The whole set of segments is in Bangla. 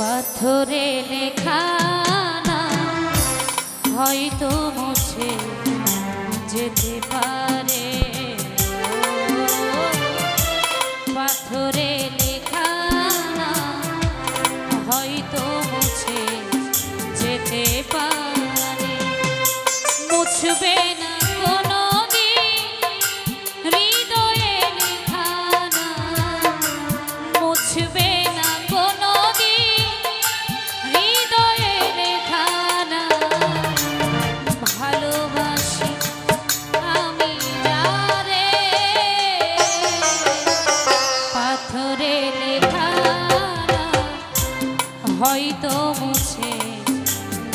পাথরে লেখা না, হয়তো মুছে যেতে পারে। পাথরে লেখা না, হয়তো মুছে যেতে পারে। মুছবে না হয়তো মুছে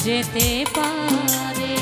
যেতে পারে।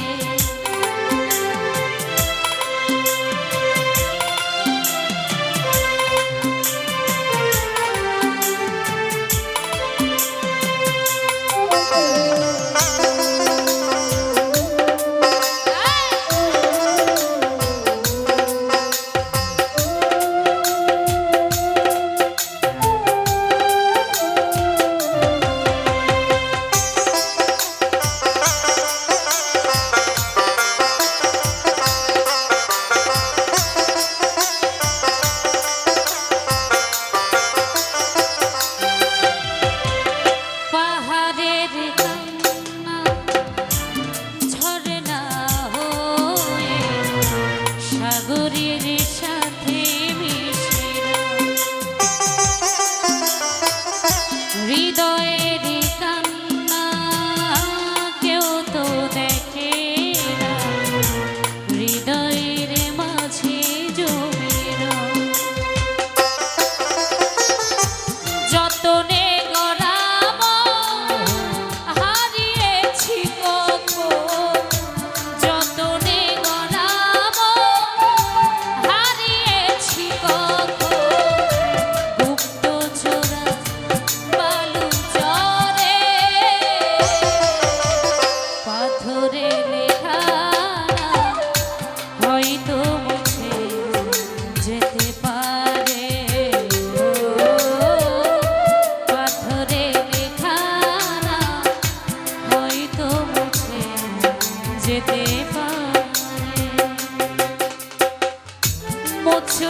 হৃদয়ে